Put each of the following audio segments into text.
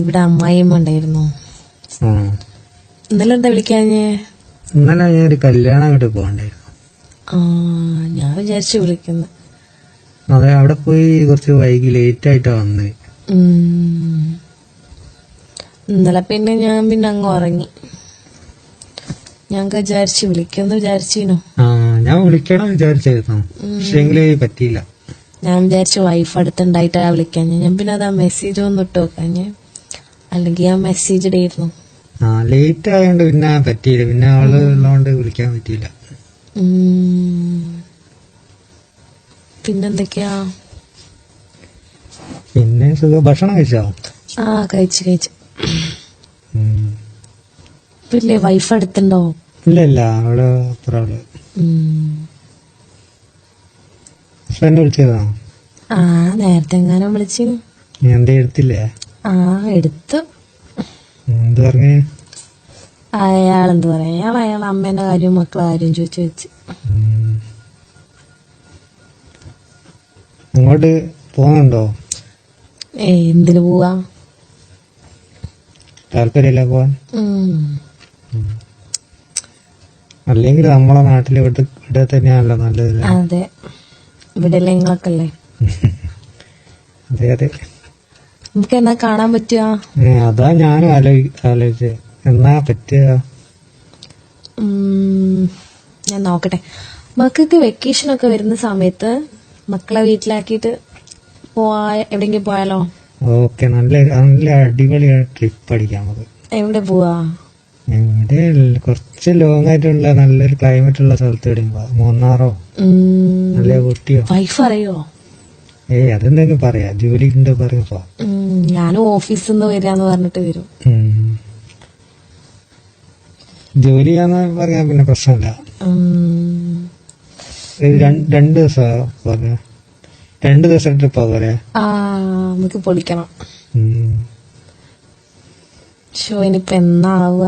ഇവിടെ അമ്മായിയും ഉണ്ടായിരുന്നു. ഇന്നലെ എന്താ വിളിക്കാഞ്ഞേ? ഇന്നലെ ഞാൻ ഒരു കല്യാണം അങ്ങോട്ട് പോകണ്ടായിരുന്നു. ഞാൻ വിചാരിച്ചു വിളിക്കുന്നു. അതെ അവിടെ പോയി കുറച്ച് വൈകി ലേറ്റ് ആയിട്ടാ വന്നത്. ഇന്നലെ പിന്നെ ഞാൻ പിന്നെ അങ്ങ് ഉറങ്ങി. ഞാൻ വിചാരിച്ചു വിളിക്കുന്നു വിചാരിച്ചിനു. ഞാൻ വിളിക്കണം വിചാരിച്ചായിരുന്നു. പക്ഷെങ്കിൽ പറ്റിയില്ല. ഞാൻ വിചാരിച്ചു വൈഫ് അടുത്തുണ്ടായിട്ടാ വിളിക്കാൻ ഞാൻ പിന്നെ അതാ മെസ്സേജ് ഒന്നും ഇട്ട് വെക്കാഞ്ഞ് അല്ലെങ്കിൽ ആ മെസ്സേജ് ഇടയിരുന്നു. ആ ലേറ്റ് ആയതുകൊണ്ട് പിന്നെ പറ്റിയില്ല. പിന്നെ ആൾ ഉള്ളതുകൊണ്ട് വിളിക്കാൻ പറ്റിയില്ല. പിന്നെന്തൊക്കെയാ? പിന്നെ സുഖ. ഭക്ഷണം കഴിച്ചോ? ആ കഴിച്ചു കഴിച്ചു. പിന്നെ വൈഫ് അടുത്തുണ്ടോ? ഇല്ല ഇല്ല അവിടെ അപ്പുറം. ഫ്രണ്ട് വിളിച്ചതാ? ആ നേരത്തെ എങ്ങാനും വിളിച്ചു. നീ എന്തേ എടുത്തില്ലേ? ആ എടുത്തു. അയാളെന്ത് പറയാ? അയാൾ അയാൾ അമ്മേന്റെ കാര്യവും മക്കളെ കാര്യം ചോദിച്ചു വെച്ച്. അങ്ങോട്ട് പോകുന്നുണ്ടോ? ഏ എന്തിനു പോവാ? താല്പര്യമില്ല പോവാൻ? അല്ലെങ്കിൽ നമ്മളെ നാട്ടിൽ ഇവിടെ ഇവിടെ തന്നെയാണല്ലോ നല്ലത് അതെ. ഇവിടെ നിങ്ങളൊക്കെ അല്ലേ അതെ അതെ. നമുക്ക് എന്നാ കാണാൻ പറ്റുക? അതാ ഞാനും ആലോചി ആലോചിച്ചത് എന്നാ പറ്റുക? ഞാൻ നോക്കട്ടെ. മക്കൾക്ക് വെക്കേഷൻ ഒക്കെ വരുന്ന സമയത്ത് മക്കളെ വീട്ടിലാക്കിയിട്ട് പോവാ എവിടെങ്കിലും പോയാലോ? ഓക്കെ നല്ല നല്ല അടിപൊളി ട്രിപ്പ് അടിക്കാം നമുക്ക്. എവിടെ പോവാ? ഇവിടെ കുറച്ച് ലോങ് ആയിട്ടുള്ള നല്ലൊരു ക്ലൈമറ്റ് ഉള്ള സ്ഥലത്ത് എവിടെയും മൂന്നാറോ? നല്ല ഊട്ടിയോ? വൈഫ് അറിയോ ഏയ് അതെന്തെങ്കിലും പറയാ. ജോലി ഉണ്ട് പറയപ്പോ ഞാൻ ഓഫീസിൽ നിന്ന് വരാന്ന് പറഞ്ഞിട്ട് വരും. ഉം. ജോലി ചെയ്യാന്ന് പറയാൻ പിന്നെ പ്രശ്നമില്ല രണ്ട് ദിവസം പോലെ രണ്ട് ദിവസം ട്രിപ്പ് ആ നമുക്ക് പൊളിക്കണം. ഷോ ഇനിയിപ്പോ എന്നാവുക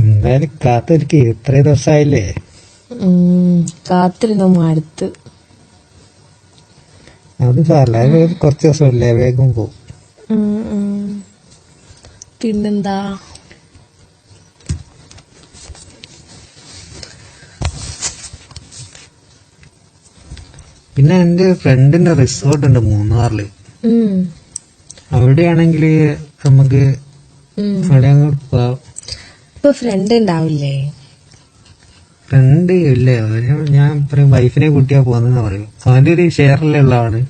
എന്തായാലും കാത്തിരിക്കേ. ഇത്രയും ദിവസമായില്ലേ കാത്തിരുന്നു മടുത്ത്. അത് സാറില്ല കുറച്ച് ദിവസമല്ലേ വേഗം ഉം. പിന്നെന്താ? പിന്നെ എന്റെ ഫ്രണ്ടിന്റെ റിസോർട്ട് ഉണ്ട് മൂന്നാറിൽ. അവിടെയാണെങ്കിൽ നമുക്ക്. അവിടെ അങ്ങോട്ട് പോവാം. ഇപ്പൊ ഫ്രണ്ട് ഉണ്ടാവില്ലേ? ഫ്രണ്ട് ഇല്ലേ ഞാൻ പറയും വൈഫിനെ കൂട്ടിയാ പോകുന്നെന്ന് പറയും. അവന്റെ ഒരു ഷെയറിലുള്ള ആളാണ്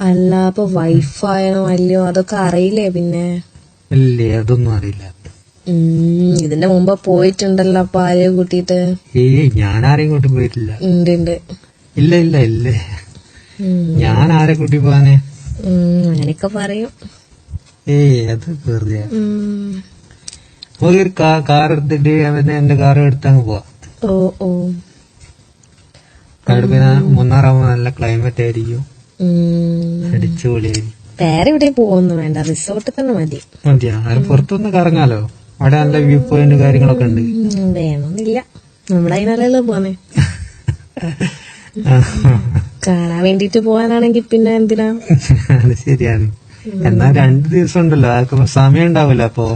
അല്ല അപ്പൊ വൈഫായണോ അല്ലയോ? അതൊക്കെ അറിയില്ലേ പിന്നെ? ഇല്ലേ അതൊന്നും അറിയില്ല. ഇതിന്റെ മുമ്പ് പോയിട്ടുണ്ടല്ലോ അപ്പൊ ആരെയോ കൂട്ടിട്ട് ഏയ് ഞാൻ ആരെയും കൂട്ടി പോയിട്ടില്ല. ഉണ്ട് ഉണ്ട്. ഇല്ല ഇല്ല ഇല്ലേ. ഞാൻ ആരെ കൂട്ടി പോവാനെ? അങ്ങനെയൊക്കെ പറയും. ഏയ് അത് വെറുതെ ഒരു കാർ എടുത്തിട്ട് അവന്റെ എന്റെ കാർ എടുത്തങ്ങ് പോവാം. ഓ ഓ. അവിടെ പിന്നെ മൂന്നാറാവുമ്പോ നല്ല ക്ലൈമറ്റ് ആയിരിക്കും. ഉം. അടിച്ചുപൊളിയായിരിക്കും. വേറെ എവിടെയും പോകുന്നു വേണ്ട. റിസോർട്ടിൽ തന്നെ മതി. മതിയാ. അത് പുറത്തൊന്ന് കറങ്ങാലോ അവിടെ നല്ല വ്യൂ പോയിന്റ് കാര്യങ്ങളൊക്കെ ഉണ്ട്. ഉം, വേണമെന്നില്ല നമ്മളതിനല്ലല്ലോ പോന്നെ. കാണാൻ വേണ്ടിട്ട് പോകാനാണെങ്കിൽ പിന്നെ എന്തിനാ? അത് ശരിയാണ്. എന്നാ രണ്ടു ദിവസം ഉണ്ടല്ലോ. അതൊക്കെ സമയം ഉണ്ടാവില്ല അപ്പോ.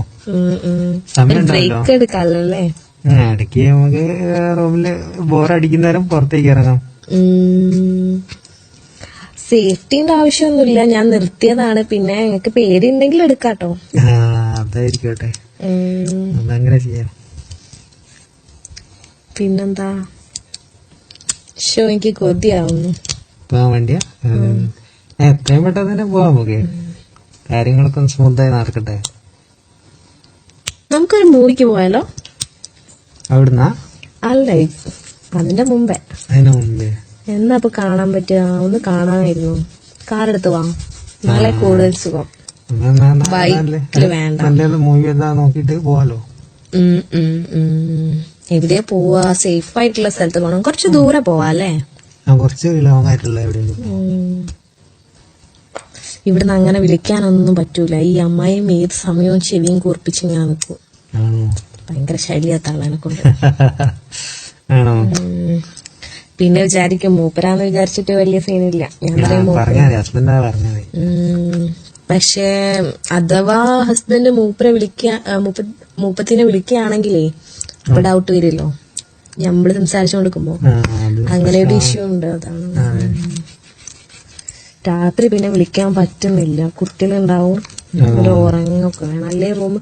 സമയം ബ്രേക്ക് അല്ലേ? ഇടയ്ക്ക് നമുക്ക് റൂമിൽ ബോറടിക്കുന്ന നേരം പുറത്തേക്ക് ഇറങ്ങാം. സേഫ്റ്റിന്റെ ആവശ്യമൊന്നുമില്ല. ഞാൻ നിർത്തിയതാണ്. പിന്നെ ഞങ്ങൾക്ക് പേടിയുണ്ടെങ്കിൽ എടുക്കാട്ടോ. അതായിരിക്കട്ടെ. ഉം, അതങ്ങനെ ചെയ്യാം. പിന്നെന്താ? ഷോ എനിക്ക് കൊതിയാവുന്നു. പോവാൻ വേണ്ടിയാ? എത്രയും പെട്ടെന്ന് തന്നെ പോവാം നമുക്ക്. കാര്യങ്ങളൊക്കെ സ്മൂത്തായി നടക്കട്ടെ. നമുക്കൊരു മൂവിക്ക് പോയാലോ? അവിടുന്നാ? അല്ല അതിന്റെ മുമ്പേ. അതിന്റെ മുമ്പേ. എന്നാ ഇപ്പൊ കാണാൻ പറ്റുക? ഒന്ന് കാണാമായിരുന്നു കാർ എടുത്ത് വാ. നാളെ കൂടുതൽ സുഖം. ബൈക്കിൽ വേണ്ട. നല്ല മൂവി എന്താ നോക്കിട്ട് പോവാലോ. എവിടെയാ പോവാ? സേഫ് ആയിട്ടുള്ള സ്ഥലത്ത് പോകണം കുറച്ച് ദൂരെ പോവാ അല്ലേ? കുറച്ച് ലോങ് ആയിട്ടുള്ള. ഇവിടുന്ന് അങ്ങനെ വിളിക്കാനൊന്നും പറ്റൂല. ഈ അമ്മായിയും ഏത് സമയവും ചെവിയും കൂർപ്പിച്ച് ഞാൻ നിൽക്കും ഭയങ്കര ശല്യത്ത ആളാണ് കൊണ്ട് ആണോ? പിന്നെ വിചാരിക്കും മൂപ്പരാന്ന് വിചാരിച്ചിട്ട് വലിയ സീനില്ല. ഞാൻ പറയും പക്ഷേ അഥവാ ഹസ്ബൻഡ് മൂപ്പരെ വിളിക്ക മൂപ്പത്തിനെ വിളിക്കുകയാണെങ്കിലേ അപ്പൊ ഡൗട്ട് വരില്ലോ നമ്മൾ സംസാരിച്ചു കൊടുക്കുമ്പോ അങ്ങനെ ഒരു ഇഷ്യൂ ഉണ്ട് അതാണ്. രാത്രി പിന്നെ വിളിക്കാൻ പറ്റുന്നില്ല. കുട്ടികളുണ്ടാവും. ഉറങ്ങൊക്കെ വേണം. അല്ലേ റൂം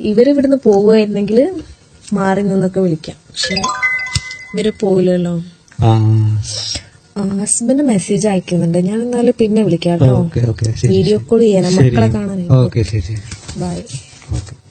ഇവരിവിടുന്ന് പോവുമായിരുന്നെങ്കിൽ മാറി നിന്നൊക്കെ വിളിക്കാം. പക്ഷെ ഇവർ പോവില്ലല്ലോ. ആ. ഹസ്ബൻഡ് മെസ്സേജ് അയക്കുന്നുണ്ട്. ഞാൻ എന്നാലും പിന്നെ വിളിക്കാം കേട്ടോ. വീഡിയോ കോൾ ചെയ്യാനാ. മക്കളെ ശരി. ബൈ. ഓക്കെ.